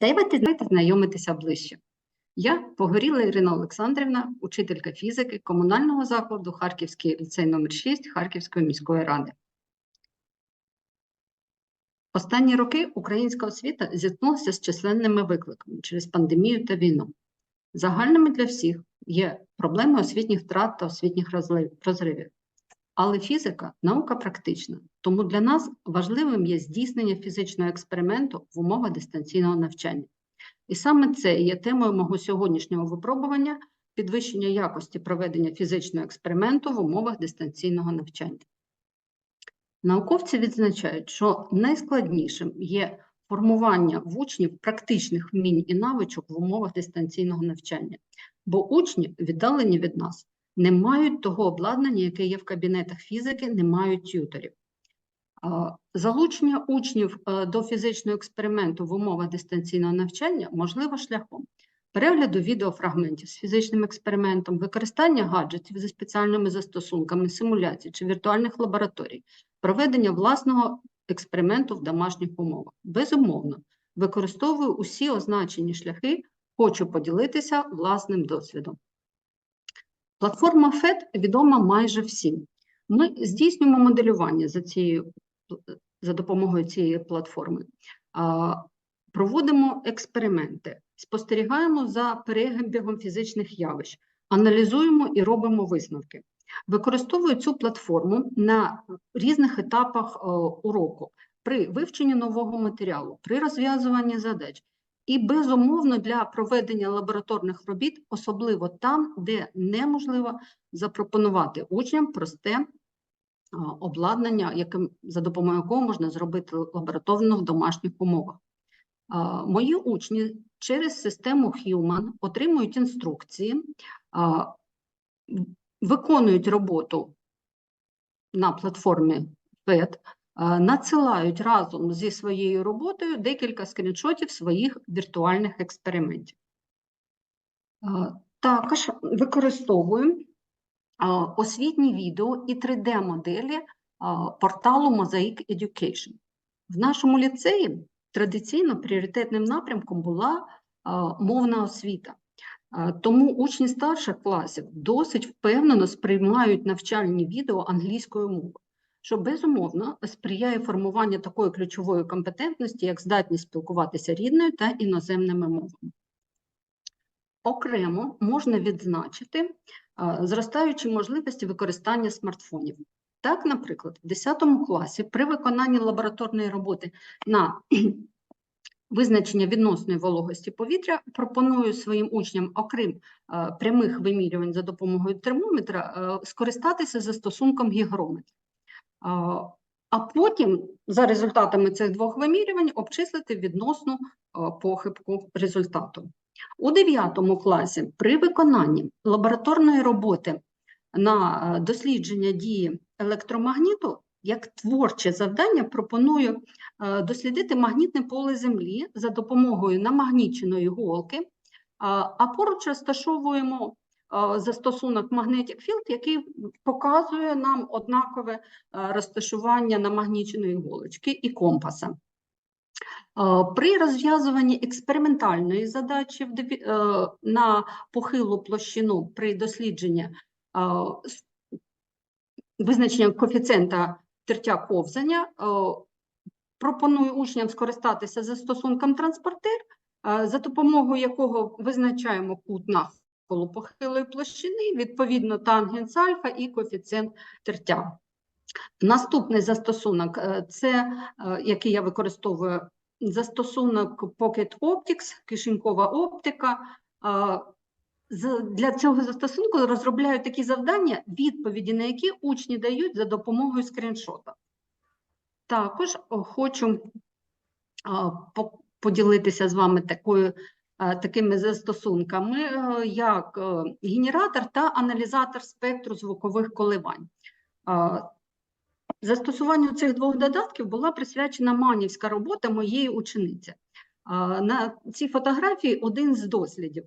Давайте давайте знайомитися ближче. Я Погоріла Ірина Олександрівна, учителька фізики комунального закладу Харківський ліцей номер 6 Харківської міської ради. Останні роки українська освіта зіткнулася з численними викликами через пандемію та війну. Загальними для всіх є проблеми освітніх втрат та освітніх розривів. Але фізика наука практична, тому для нас важливим є здійснення фізичного експерименту в умовах дистанційного навчання. І саме це є темою мого сьогоднішнього випробування підвищення якості проведення фізичного експерименту в умовах дистанційного навчання. Науковці відзначають, що найскладнішим є формування в учнів практичних вмінь і навичок в умовах дистанційного навчання, бо учні, віддалені від нас, не мають того обладнання, яке є в кабінетах фізики, не мають т'юторів. Залучення учнів е, до фізичного експерименту в умовах дистанційного навчання можливо шляхом перегляду відеофрагментів з фізичним експериментом, використання гаджетів зі спеціальними застосунками, симуляцій чи віртуальних лабораторій, проведення власного експерименту в домашніх умовах. Безумовно, використовую усі означені шляхи, хочу поділитися власним досвідом. Платформа FED відома майже всім. Ми здійснюємо моделювання за, цією, за допомогою цієї платформи, проводимо експерименти, спостерігаємо за перебігом фізичних явищ, аналізуємо і робимо висновки. Використовую цю платформу на різних етапах е, уроку при вивченні нового матеріалу, при розв'язуванні задач. І, безумовно, для проведення лабораторних робіт, особливо там, де неможливо запропонувати учням просте обладнання, яким, за допомогою якого можна зробити лабораторно в домашніх умовах. Мої учні через систему Human отримують інструкції, виконують роботу на платформі а, надсилають разом зі своєю роботою декілька скріншотів своїх віртуальних експериментів. Також використовую освітні відео і 3D-моделі порталу Mosaic Education. В нашому ліцеї традиційно пріоритетним напрямком була мовна освіта. Тому учні старших класів досить впевнено сприймають навчальні відео англійською мовою, що безумовно сприяє формуванню такої ключової компетентності, як здатність спілкуватися рідною та іноземними мовами. Окремо можна відзначити зростаючі можливості використання смартфонів. Так, наприклад, в 10 класі при виконанні лабораторної роботи на визначення відносної вологості повітря пропоную своїм учням, окрім прямих вимірювань за допомогою термометра, скористатися застосунком гігрометр. А, потім, за результатами цих двох вимірювань, обчислити відносну похибку результату. У 9 класі при виконанні лабораторної роботи на дослідження дії електромагніту як творче завдання пропоную дослідити магнітне поле Землі за допомогою намагніченої голки, а поруч розташовуємо застосунок Magnetic Field, який показує нам однакове е, розташування намагніченої голочки і компаса. Е, При розв'язуванні експериментальної задачі е, на похилу площину при дослідженні е, визначення коефіцієнта тертя ковзання, е, пропоную учням скористатися застосунком транспортир, е, за допомогою якого визначаємо кут навколо похилої площини, відповідно тангенс альфа і коефіцієнт тертя. Наступний застосунок е, це, е, який я використовую, застосунок Pocket Optics, кишенькова оптика. Е, Для цього застосунку розробляють такі завдання, відповіді на які учні дають за допомогою скріншота. Також хочу поділитися з вами такою, такими застосунками, е, як е, генератор та аналізатор спектру звукових коливань. Застосуванню цих двох додатків була присвячена манівська робота моєї учениці. На цій фотографії один з дослідів.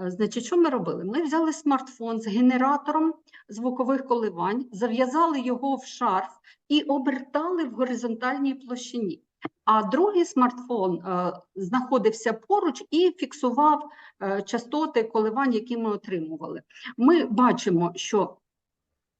Е, Значить, що ми робили? Ми взяли смартфон з генератором звукових коливань, зав'язали його в шарф і обертали в горизонтальній площині. А другий смартфон е, знаходився поруч і фіксував е, частоти коливань, які ми отримували. Ми бачимо, що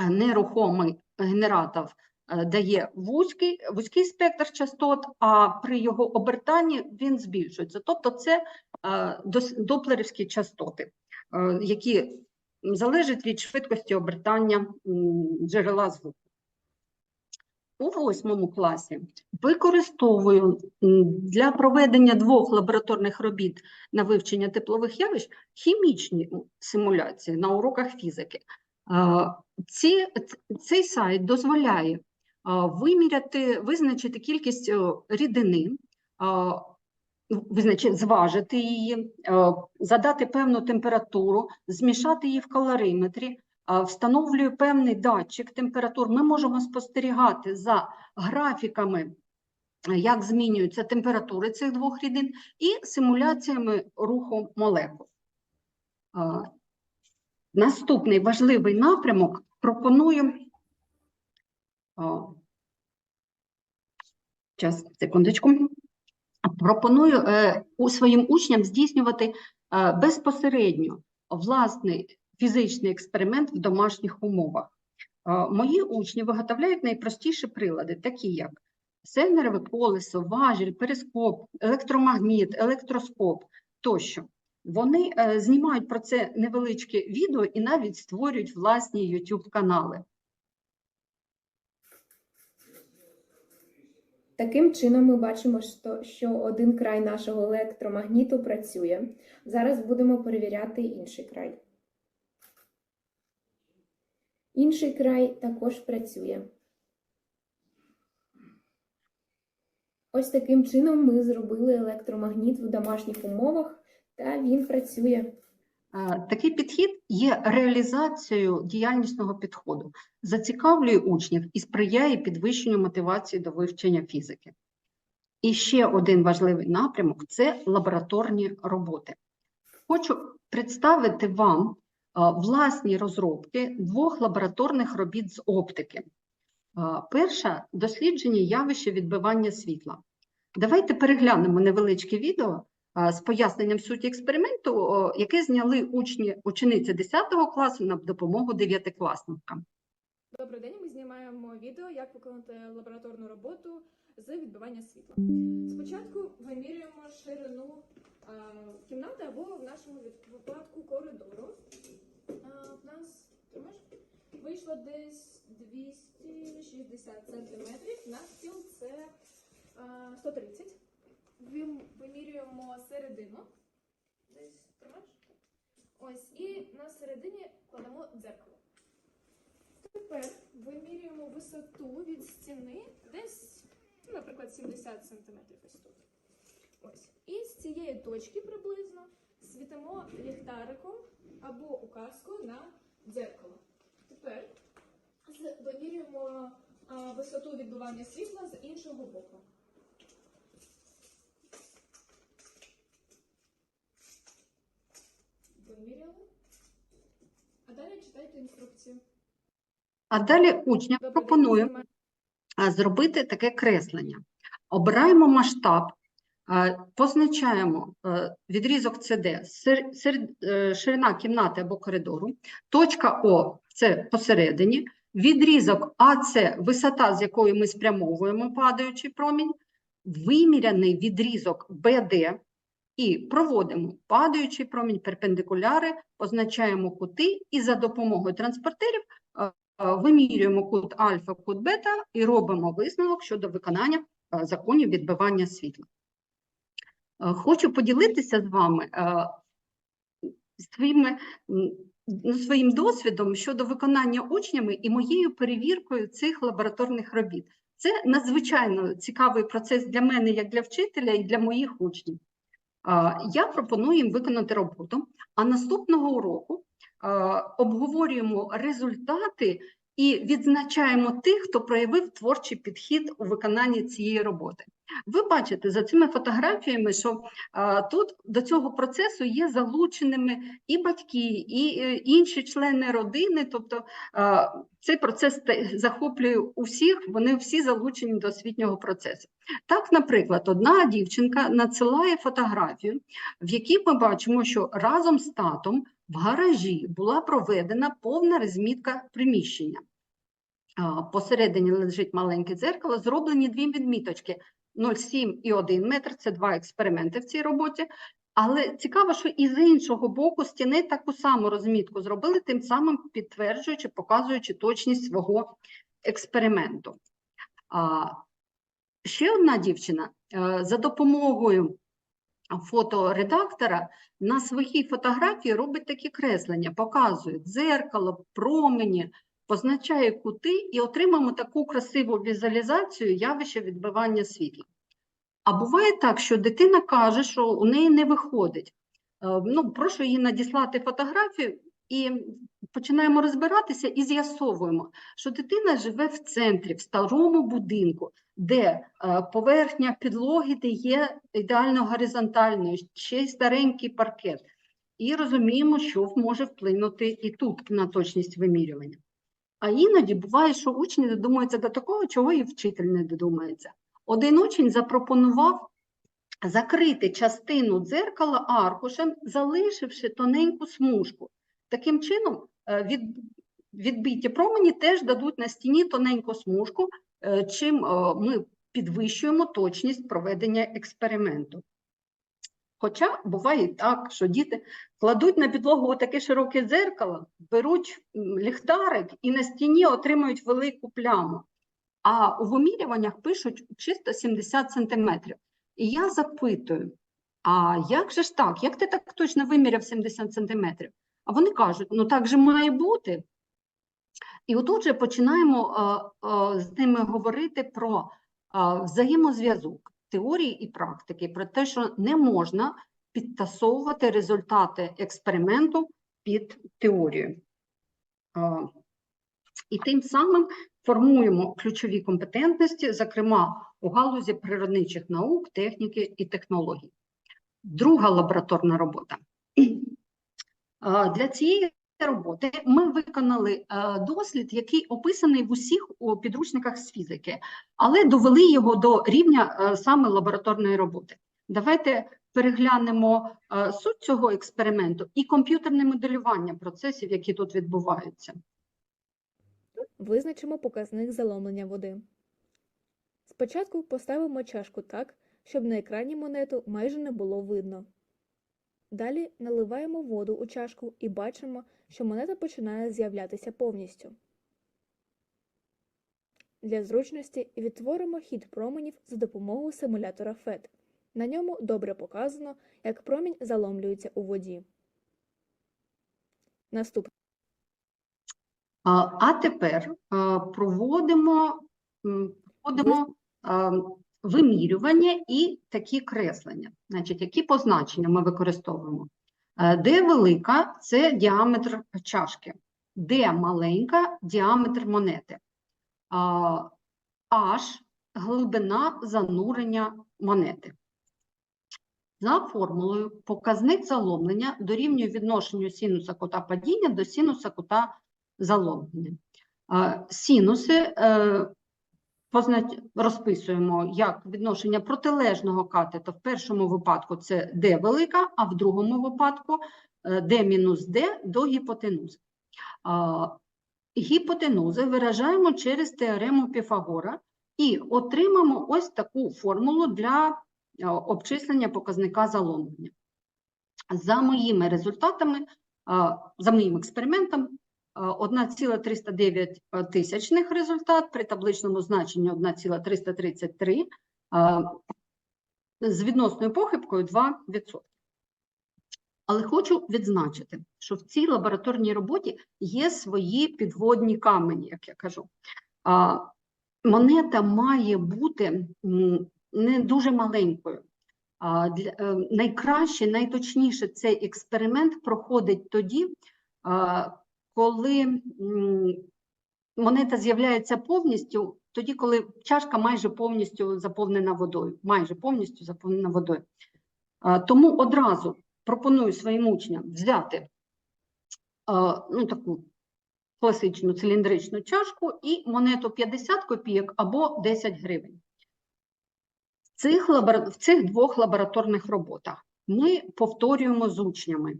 е, нерухомий генератор дає вузький, вузький спектр частот, а при його обертанні він збільшується. Тобто це доплерівські частоти, які залежать від швидкості обертання джерела звуку. У восьмому класі використовую для проведення двох лабораторних робіт на вивчення теплових явищ хімічні симуляції на уроках фізики. Ці, цей сайт дозволяє виміряти, визначити кількість рідини, визначити, зважити її, задати певну температуру, змішати її в калориметрі, встановлюю певний датчик температур. Ми можемо спостерігати за графіками, як змінюються температури цих двох рідин, і симуляціями руху молекул. Наступний важливий напрямок пропоную. Час, секундочку. Пропоную е, у своїм учням здійснювати е, безпосередньо власний фізичний експеримент в домашніх умовах. Мої учні виготовляють найпростіші прилади, такі як сенерове колесо, важіль, перископ, електромагніт, електроскоп тощо. Вони е, знімають про це невеличке відео і навіть створюють власні YouTube канали. Таким чином, ми бачимо, що один край нашого електромагніту працює. Зараз будемо перевіряти інший край. Інший край також працює. Ось таким чином ми зробили електромагніт в домашніх умовах, та він працює. Е, Такий підхід є реалізацією діяльнісного підходу, зацікавлює учнів і сприяє підвищенню мотивації до вивчення фізики. І ще один важливий напрямок це лабораторні роботи. Хочу представити вам власні розробки двох лабораторних робіт з оптики. Перша дослідження явища відбивання світла. Давайте переглянемо невеличке відео з поясненням суті експерименту, яке зняли учні, учениці 10 класу на допомогу дев'ятикласникам. Добрий день. Ми знімаємо відео, як виконати лабораторну роботу з відбивання світла. Спочатку вимірюємо ширину кімнати або в нашому випадку коридору. В нас вийшло десь 260 сантиметрів. На стіл це 130. Вим- Вимірюємо середину. Десь тримаєш? Ось, і на середині кладемо дзеркало. Тепер вимірюємо висоту від стіни десь, ну, наприклад, 70 см ось тут. Ось. І з цієї точки приблизно світимо ліхтариком або указкою на дзеркало. Тепер а, висоту відбивання світла з іншого боку. Виміряли. А далі читайте інструкцію. А далі учням пропоную зробити таке креслення. Обираємо масштаб, позначаємо е, відрізок CD, е, ширина кімнати або коридору, точка О це посередині, відрізок АЦ висота, з якої ми спрямовуємо падаючий промінь, виміряний відрізок БД і проводимо падаючий промінь перпендикуляри, позначаємо кути і за допомогою транспортерів е, вимірюємо кут альфа, кут бета і робимо висновок щодо виконання законів відбивання світла. Е, Хочу поділитися з вами е, своїми, своїм досвідом щодо виконання учнями і моєю перевіркою цих лабораторних робіт. Це надзвичайно цікавий процес для мене, як для вчителя, і для моїх учнів. Я пропоную їм виконати роботу, а наступного уроку обговорюємо результати і відзначаємо тих, хто проявив творчий підхід у виконанні цієї роботи. Ви бачите за цими фотографіями, що а, тут до цього процесу є залученими і батьки, і е, інші члени родини. Тобто а, цей процес захоплює усіх, вони всі залучені до освітнього процесу. Так, наприклад, одна дівчинка надсилає фотографію, в якій ми бачимо, що разом з татом в гаражі була проведена повна розмітка приміщення. Посередині лежить маленьке дзеркало, зроблені дві відміточки 0,7 і 1 метр. Це два експерименти в цій роботі. Але цікаво, що і з іншого боку стіни таку саму розмітку зробили, тим самим підтверджуючи, показуючи точність свого експерименту. А, ще одна дівчина е, за допомогою фоторедактора на своїй фотографії робить такі креслення, показує дзеркало, промені, позначає кути і отримаємо таку красиву візуалізацію явища відбивання світла. А буває так, що дитина каже, що у неї не виходить. Е, Ну, прошу її надіслати фотографію і починаємо розбиратися і з'ясовуємо, що дитина живе в центрі, в старому будинку, де е, поверхня підлоги де є ідеально горизонтальною, ще й старенький паркет. І розуміємо, що може вплинути і тут на точність вимірювання. А іноді буває, що учні додумаються до такого, чого і вчитель не додумається. Один учень запропонував закрити частину дзеркала аркушем, залишивши тоненьку смужку. Таким чином, е, від, відбиті промені теж дадуть на стіні тоненьку смужку, е, чим е, ми підвищуємо точність проведення експерименту. Хоча буває так, що діти кладуть на підлогу таке широке дзеркало, беруть ліхтарик і на стіні отримують велику пляму. А у вимірюваннях пишуть чисто 70 сантиметрів. І я запитую: а як же ж так? Як ти так точно виміряв 70 сантиметрів? А вони кажуть: ну так же має бути. І отут же починаємо е, е, з ними говорити про е, взаємозв'язок теорії і практики, про те, що не можна підтасовувати результати експерименту під теорію. І тим самим формуємо ключові компетентності, зокрема у галузі природничих наук, техніки і технологій. Друга лабораторна робота. Для цієї роботи ми виконали е, дослід, який описаний в усіх підручниках з фізики, але довели його до рівня е, саме лабораторної роботи. Давайте переглянемо е, суть цього експерименту і комп'ютерне моделювання процесів, які тут відбуваються. Визначимо показник заломлення води. Спочатку поставимо чашку так, щоб на екрані монету майже не було видно. Далі наливаємо воду у чашку і бачимо, що монета починає з'являтися повністю. Для зручності відтворимо хід променів за допомогою симулятора FET. На ньому добре показано, як промінь заломлюється у воді. Наступне. А тепер проводимо, проводимо а, вимірювання і такі креслення. Значить, які позначення ми використовуємо? Е, Де велика це діаметр чашки, де маленька діаметр монети, а, H глибина занурення монети. За формулою показник заломлення дорівнює відношенню синуса кута падіння до синуса кута заломлення. А, Синуси е, розписуємо як відношення протилежного катета. В першому випадку це d велика, а в другому випадку е, d мінус d до гіпотенузи. Гіпотенузи виражаємо через теорему Піфагора і отримаємо ось таку формулу для е, обчислення показника заломлення. За моїми результатами, за моїм експериментом, 1,309 тисячних результат при табличному значенні 1,333 з відносною похибкою 2%. Але хочу відзначити, що в цій лабораторній роботі є свої підводні камені, як я кажу. Монета має бути не дуже маленькою. Е, найкраще, найточніше цей експеримент проходить тоді, коли монета з'являється повністю тоді, коли чашка майже повністю заповнена водою. Майже повністю заповнена водою. Тому одразу пропоную своїм учням взяти ну, таку класичну циліндричну чашку і монету 50 копійок або 10 гривень. В цих, лабора... в цих двох лабораторних роботах ми повторюємо з учнями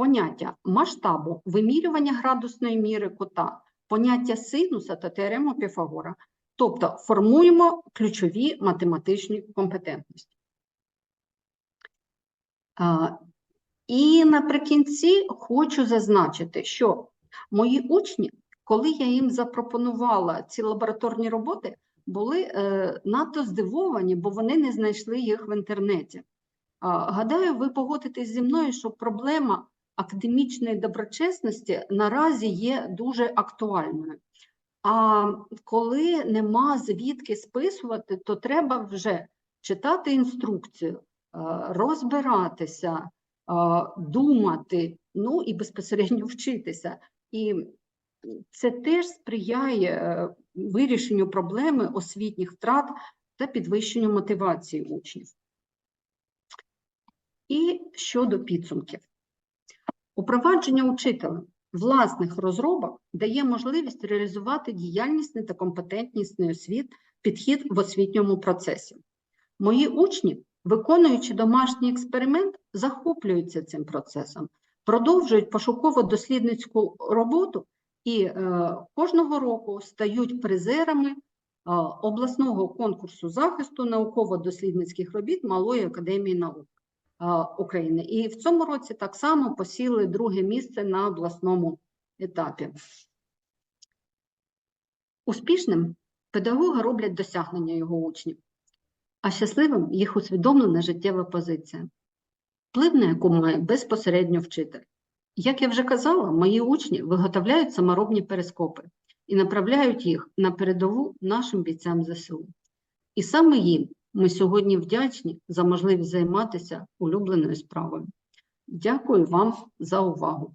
поняття масштабу, вимірювання градусної міри кута, поняття синуса та теорему Піфагора, тобто формуємо ключові математичні компетентності. І наприкінці хочу зазначити, що мої учні, коли я їм запропонувала ці лабораторні роботи, були е, надто здивовані, бо вони не знайшли їх в інтернеті. Гадаю, ви погодитесь зі мною, що проблема академічної доброчесності наразі є дуже актуальною. А коли нема звідки списувати, то треба вже читати інструкцію, е, розбиратися, е, думати, ну і безпосередньо вчитися. І це теж сприяє е, вирішенню проблеми освітніх втрат та підвищенню мотивації учнів. І щодо підсумків. Упровадження учителем власних розробок дає можливість реалізувати діяльнісний та компетентнісний освіт, підхід в освітньому процесі. Мої учні, виконуючи домашній експеримент, захоплюються цим процесом, продовжують пошуково-дослідницьку роботу і е, кожного року стають призерами е, обласного конкурсу захисту науково-дослідницьких робіт Малої академії наук. України. І в цьому році так само посіли друге місце на обласному етапі. Успішним педагога роблять досягнення його учнів, а щасливим їх усвідомлена життєва позиція, вплив на яку має безпосередньо вчитель. Як я вже казала, мої учні виготовляють саморобні перископи і направляють їх на передову нашим бійцям ЗСУ. І саме їм ми сьогодні вдячні за можливість займатися улюбленою справою. Дякую вам за увагу.